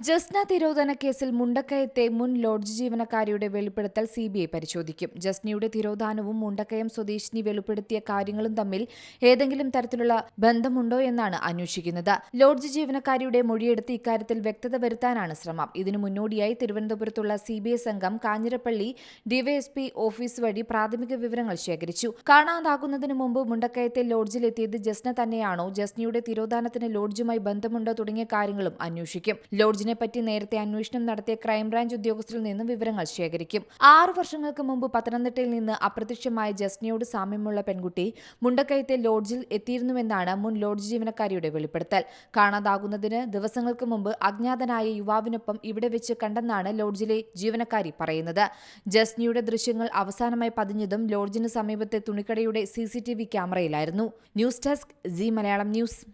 ജസ്ന തിരോധന കേസിൽ മുണ്ടക്കയത്തെ മുൻ ലോഡ്ജ് ജീവനക്കാരിയുടെ വെളിപ്പെടുത്തൽ സി ബി ഐ പരിശോധിക്കും. ജസ്നയുടെ തിരോധാനവും മുണ്ടക്കയം സ്വദേശിനി വെളിപ്പെടുത്തിയ കാര്യങ്ങളും തമ്മിൽ ഏതെങ്കിലും തരത്തിലുള്ള ബന്ധമുണ്ടോ എന്നാണ് അന്വേഷിക്കുന്നത്. ലോഡ്ജ് ജീവനക്കാരിയുടെ മൊഴിയെടുത്ത് ഇക്കാര്യത്തിൽ വ്യക്തത വരുത്താനാണ് ശ്രമം. ഇതിനു മുന്നോടിയായി തിരുവനന്തപുരത്തുള്ള സി ബി ഐ സംഘം കാഞ്ഞിരപ്പള്ളി ഡിവൈഎസ്പി ഓഫീസ് വഴി പ്രാഥമിക വിവരങ്ങൾ ശേഖരിച്ചു. കാണാതാകുന്നതിന് മുമ്പ് മുണ്ടക്കയത്തെ ലോഡ്ജിലെത്തിയത് ജസ്ന തന്നെയാണോ? ജസ്നയുടെ തിരോധാനത്തിന് ലോഡ്ജുമായി ബന്ധമുണ്ടോ തുടങ്ങിയ കാര്യങ്ങളും അന്വേഷിക്കും. ലോഡ്ജിനെ പറ്റി നേരത്തെ അന്വേഷണം നടത്തിയ ക്രൈംബ്രാഞ്ച് ഉദ്യോഗസ്ഥരിൽ നിന്ന് വിവരങ്ങൾ ശേഖരിക്കും. ആറു വർഷങ്ങൾക്ക് മുമ്പ് പത്തനംതിട്ടയിൽ നിന്ന് അപ്രത്യക്ഷമായ ജസ്നയോട് സാമ്യമുള്ള പെൺകുട്ടി മുണ്ടക്കയത്തെ ലോഡ്ജിൽ എത്തിയിരുന്നുവെന്നാണ് മുൻ ലോഡ്ജ് ജീവനക്കാരിയുടെ വെളിപ്പെടുത്തൽ. കാണാതാകുന്നതിന് ദിവസങ്ങൾക്ക് മുമ്പ് അജ്ഞാതനായ യുവാവിനൊപ്പം ഇവിടെ വെച്ച് കണ്ടെന്നാണ് ലോഡ്ജിലെ ജീവനക്കാരി പറയുന്നത്. ജസ്നിയുടെ ദൃശ്യങ്ങൾ അവസാനമായി പതിഞ്ഞതും ലോഡ്ജിന് സമീപത്തെ തുണിക്കടയുടെ സി ക്യാമറയിലായിരുന്നു. News desk Zee Malayalam news.